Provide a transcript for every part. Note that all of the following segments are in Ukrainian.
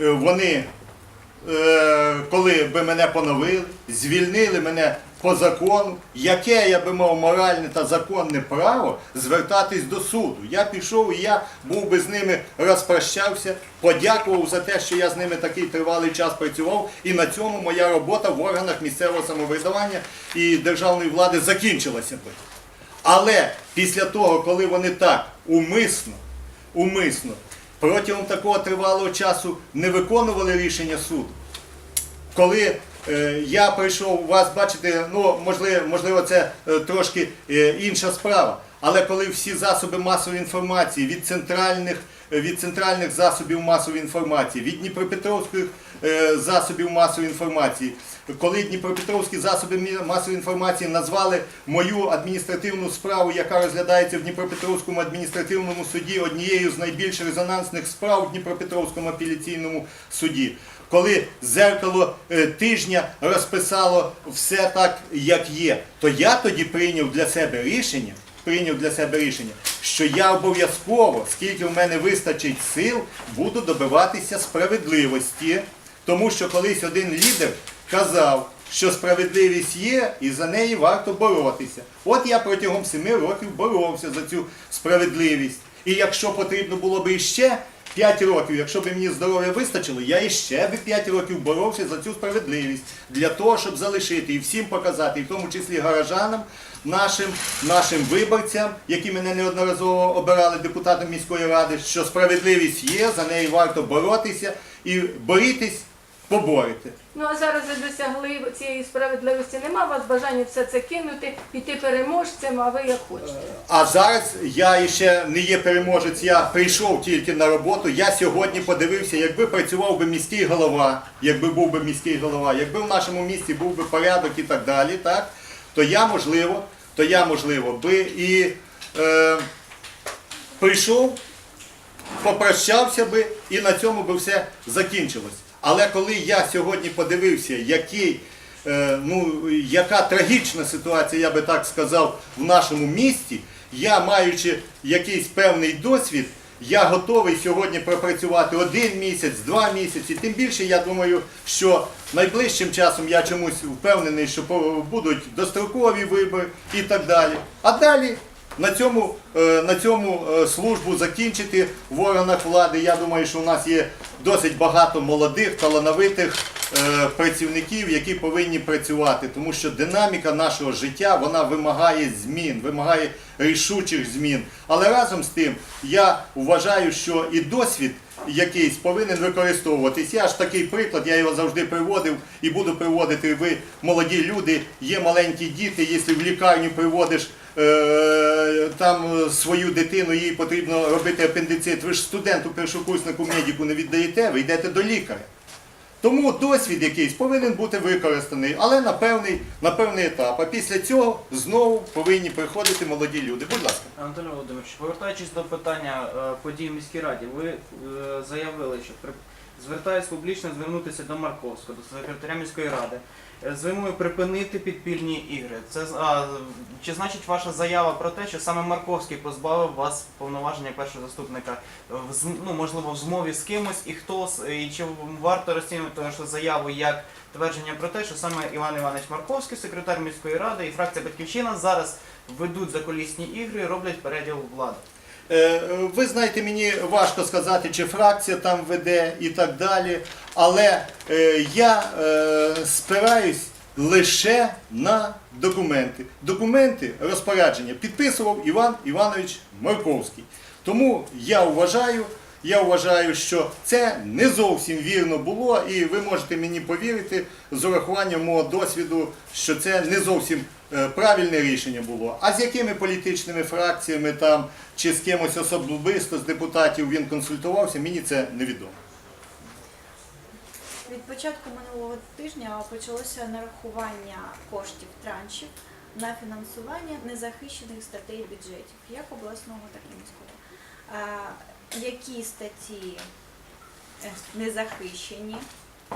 Е, Вони, е, коли би мене поновили, звільнили мене по закону, яке я би мав моральне та законне право звертатись до суду. Я пішов і я був би з ними розпрощався, подякував за те, що я з ними такий тривалий час працював, і на цьому моя робота в органах місцевого самоврядування і державної влади закінчилася би. Але після того, коли вони так умисно, умисно, протягом такого тривалого часу не виконували рішення суду, коли е, я прийшов, вас бачите, ну можливо, можливо це е, трошки е, інша справа. Але коли всі засоби масової інформації від центральних, від центральних засобів масової інформації, від Дніпропетровських е, засобів масової інформації, коли Дніпропетровські засоби масової інформації назвали мою адміністративну справу, яка розглядається в Дніпропетровському адміністративному суді, однією з найбільш резонансних справ в Дніпропетровському апеляційному суді. Коли зеркало е, тижня розписало все так, як є, то я тоді прийняв для себе рішення, прийняв для себе рішення, що я обов'язково, скільки в мене вистачить сил, буду добиватися справедливості. Тому що колись один лідер казав, що справедливість є і за неї варто боротися. От я протягом семи років боровся за цю справедливість. І якщо потрібно було б іще 5 років, якщо б мені здоров'я вистачило, я іще б 5 років боровся за цю справедливість для того, щоб залишити і всім показати, і в тому числі гаражанам, нашим, нашим виборцям, які мене неодноразово обирали депутатом міської ради, що справедливість є, за неї варто боротися і борітесь, поборете. Ну а зараз ви досягли цієї справедливості. Нема у вас бажання все це кинути, піти переможцем, а ви як хочете. А зараз я ще не є переможець, я прийшов тільки на роботу. Я сьогодні подивився, якби працював би міський голова, якби був би міський голова, якби в нашому місті був би порядок і так далі, так, то я можливо, то я можливо би і е, прийшов, попрощався би і на цьому би все закінчилось. Але коли я сьогодні подивився, який, е, ну, яка трагічна ситуація, я би так сказав, в нашому місті, я маючи якийсь певний досвід, я готовий сьогодні пропрацювати один місяць, два місяці. Тим більше я думаю, що найближчим часом я чомусь впевнений, що будуть дострокові вибори і так далі. А далі на цьому, е, на цьому е, службу закінчити в органах влади. Я думаю, що у нас є досить багато молодих, талановитих е, працівників, які повинні працювати, тому що динаміка нашого життя вона вимагає змін, вимагає рішучих змін. Але разом з тим я вважаю, що і досвід якийсь повинен використовуватись. Я ж такий приклад, я його завжди приводив і буду приводити. Ви молоді люди, є маленькі діти, якщо в лікарню приводиш там е, свою дитину, їй потрібно робити апендицит. Ви ж студенту, першокурснику медику не віддаєте, ви йдете до лікаря. Тому досвід якийсь повинен бути використаний, але на певний, на певний етап. А після цього знову повинні приходити молоді люди. Будь ласка. Анатолій Володимирович, повертаючись до питання е, подій в міській раді, ви е, заявили, що звертаюсь публічно звернутися до Марковського, до секретаря міської ради, е, з вимогою припинити підпільні ігри. Це а, чи значить ваша заява про те, що саме Марковський позбавив вас повноваження першого заступника, в ну можливо в змові з кимось, і хто і чи варто розцінювати вашу заяву як твердження про те, що саме Іван Іванович Марковський, секретар міської ради і фракція Батьківщина зараз ведуть заколісні ігри, роблять переділ влади. Е, Ви знаєте, мені важко сказати, чи фракція там веде і так далі. Але е, я е, спираюсь лише на документи. Документи розпорядження підписував Іван Іванович Марковський. Тому я вважаю, я вважаю, що це не зовсім вірно було, і ви можете мені повірити з урахуванням мого досвіду, що це не зовсім правильне рішення було. А з якими політичними фракціями там чи з кимось особисто з депутатів він консультувався, мені це невідомо. Від початку минулого тижня почалося нарахування коштів траншів на фінансування незахищених статей бюджетів, як обласного, так і міського. Е, Які статті е, незахищені,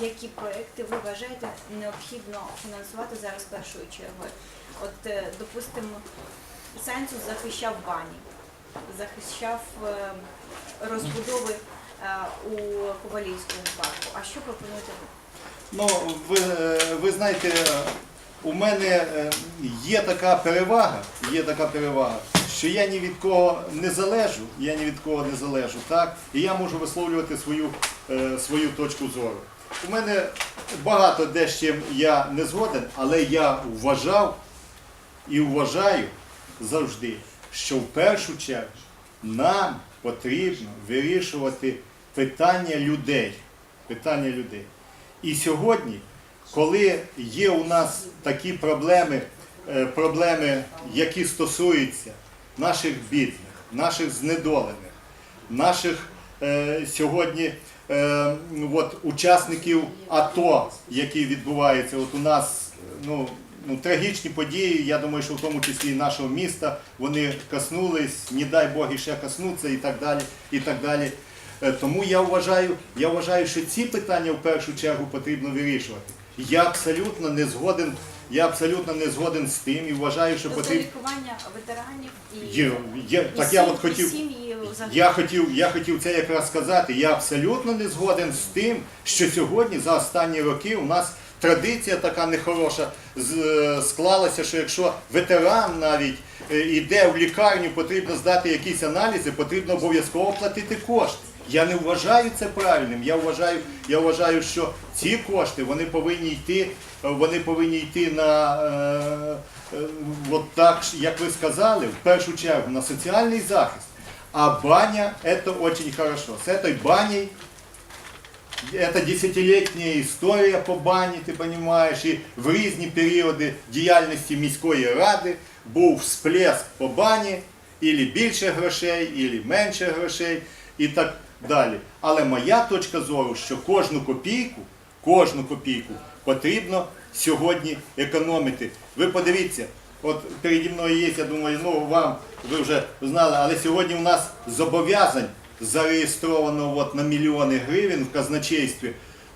які проекти ви вважаєте необхідно фінансувати зараз першою чергою? От, е, допустимо, Сенсус захищав бані, захищав е, розбудови у Ковалівському парку. А що пропонуєте? Ну, ви, е, ви знаєте, е, у мене е, є така перевага, є така перевага, що я ні від кого не залежу, я ні від кого не залежу, так? І я можу висловлювати свою, е, свою точку зору. У мене багато де з чим я не згоден, але я вважав і вважаю завжди, що в першу чергу нам потрібно вирішувати питання людей. Питання людей. І сьогодні, коли є у нас такі проблеми, е, проблеми, які стосуються наших бідних, наших знедолених, наших е, сьогодні е, от, учасників АТО, які відбуваються, от у нас ну, ну, трагічні події, я думаю, що в тому числі і нашого міста, вони коснулись, не дай Бог і ще коснуться і так далі. І так далі. Е, Тому я вважаю, я вважаю, що ці питання в першу чергу потрібно вирішувати. Я абсолютно не згоден, я абсолютно не згоден з тим і вважаю, що потрібно. лікування ветеранів і, Є, є, і так я от хотів. і сім'ї. Я хотів, я хотів це якраз сказати. Я абсолютно не згоден з тим, що сьогодні за останні роки у нас традиція така нехороша е, склалася, що якщо ветеран навіть е, йде в лікарню, потрібно здати якісь аналізи, потрібно обов'язково платити кошти. Я не вважаю це правильним. Я вважаю, я вважаю, що ці кошти вони повинні йти, е, вони повинні йти на е, е, от так, як ви сказали, в першу чергу на соціальний захист. А баня это очень хорошо. С этой баней это десятилетняя історія по бані, ти розумієш, і в різні періоди діяльності міської ради був всплеск по бані, і більше грошей, і менше грошей, і так далі. Але моя точка зору, що кожну копійку, кожну копійку потрібно сьогодні економити. Ви подивіться, от переді мною є, я думаю, ну вам ви вже знали, але сьогодні у нас зобов'язань зареєстровано от на мільйони гривень в казначействі,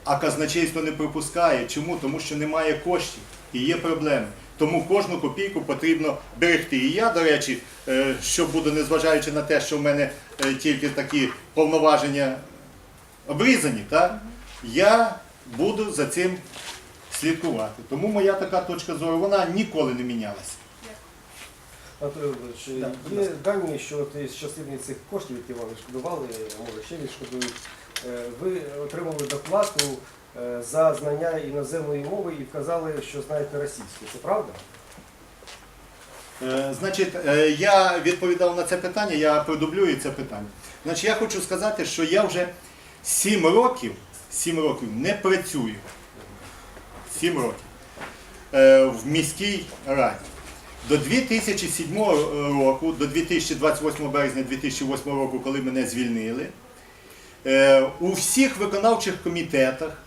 а казначейство не пропускає. Чому? Тому що немає коштів і є проблеми. Тому кожну копійку потрібно берегти. І я, до речі, е, що буду, незважаючи на те, що в мене е, тільки такі повноваження обрізані, так? я буду за цим слідкувати. Тому моя така точка зору, вона ніколи не мінялася. Анатолій Володимирович, є дані, що із частини цих коштів, які вам відшкодували, а може ще відшкодують, е, ви отримали доплату е, за знання іноземної мови і вказали, що знаєте російську. Це правда? Е, Значить, я відповідав на це питання, я продублюю це питання. Значить, я хочу сказати, що я вже 7 років, 7 років не працюю. 7 років в міській раді. До 2007 року, до 2028 березня 2008 року, коли мене звільнили, е, у всіх виконавчих комітетах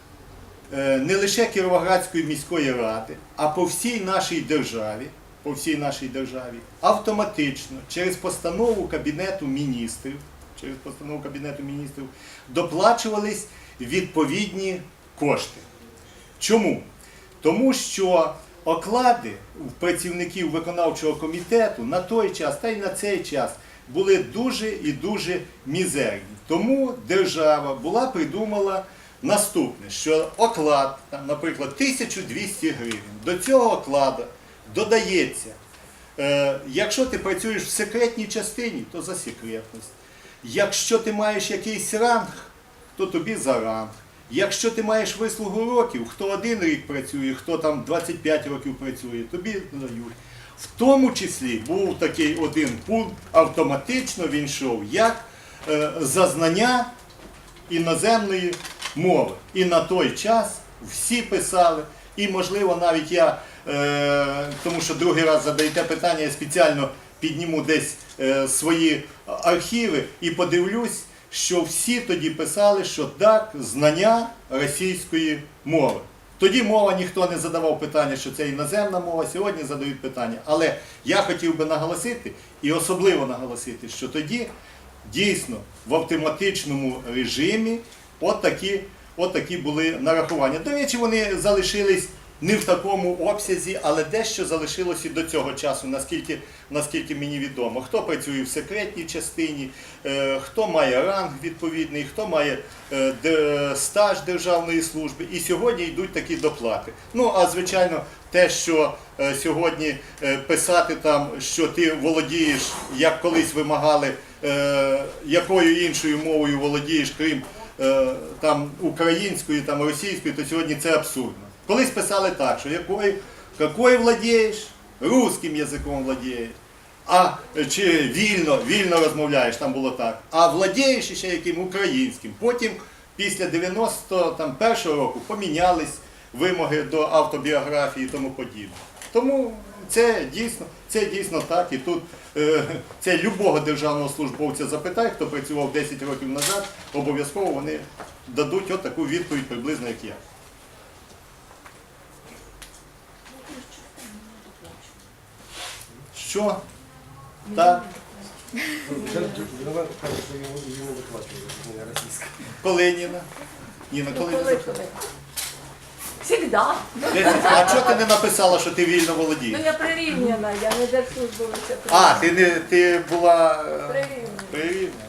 е, не лише Кіровоградської міської ради, а по всій нашій державі, по всій нашій державі автоматично через постанову Кабінету міністрів, через постанову Кабінету міністрів доплачувались відповідні кошти. Чому? Тому що оклади працівників виконавчого комітету на той час та й на цей час були дуже і дуже мізерні. Тому держава була придумала наступне, що оклад, наприклад, 1200 гривень, до цього окладу додається. Е, якщо ти працюєш в секретній частині, то за секретність. Якщо ти маєш якийсь ранг, то тобі за ранг. Якщо ти маєш вислугу років, хто один рік працює, хто там 25 років працює, тобі дають. В тому числі був такий один пункт, автоматично він йшов як е, зазнання іноземної мови. І на той час всі писали, і можливо навіть я, е, тому що другий раз задаєте питання, я спеціально підніму десь е, свої архіви і подивлюсь, що всі тоді писали, що так, знання російської мови. Тоді мова ніхто не задавав питання, що це іноземна мова, сьогодні задають питання. Але я хотів би наголосити і особливо наголосити, що тоді дійсно в автоматичному режимі от такі, от були нарахування. До речі, вони залишились не в такому обсязі, але дещо залишилось і до цього часу, наскільки, наскільки мені відомо. Хто працює в секретній частині, е, хто має ранг відповідний, хто має е, стаж державної служби. І сьогодні йдуть такі доплати. Ну, а звичайно, те, що е, сьогодні писати там, що ти володієш, як колись вимагали, якою іншою мовою володієш, крім там української, там російської, то сьогодні це абсурдно. Колись писали так, що якою, якою владієш, русським язиком владієш. А е, чи вільно, вільно розмовляєш, там було так. А владієш ще яким українським. Потім, після 91-го року, помінялись вимоги до автобіографії і тому подібне. Тому це дійсно, це дійсно так. І тут е, це любого державного службовця запитай, хто працював 10 років назад, обов'язково вони дадуть отаку відповідь приблизно як я. Що? Так, Винуват каже, що йому йому не доплачує, не Так? Колиніна. Ніна? Ну, коли, коли? Всегда. А чого ти не написала, що ти вільно Ну я прирівняна, я не держслужбовиця. А, ти не ти була е, Прирівняна. прирівняна.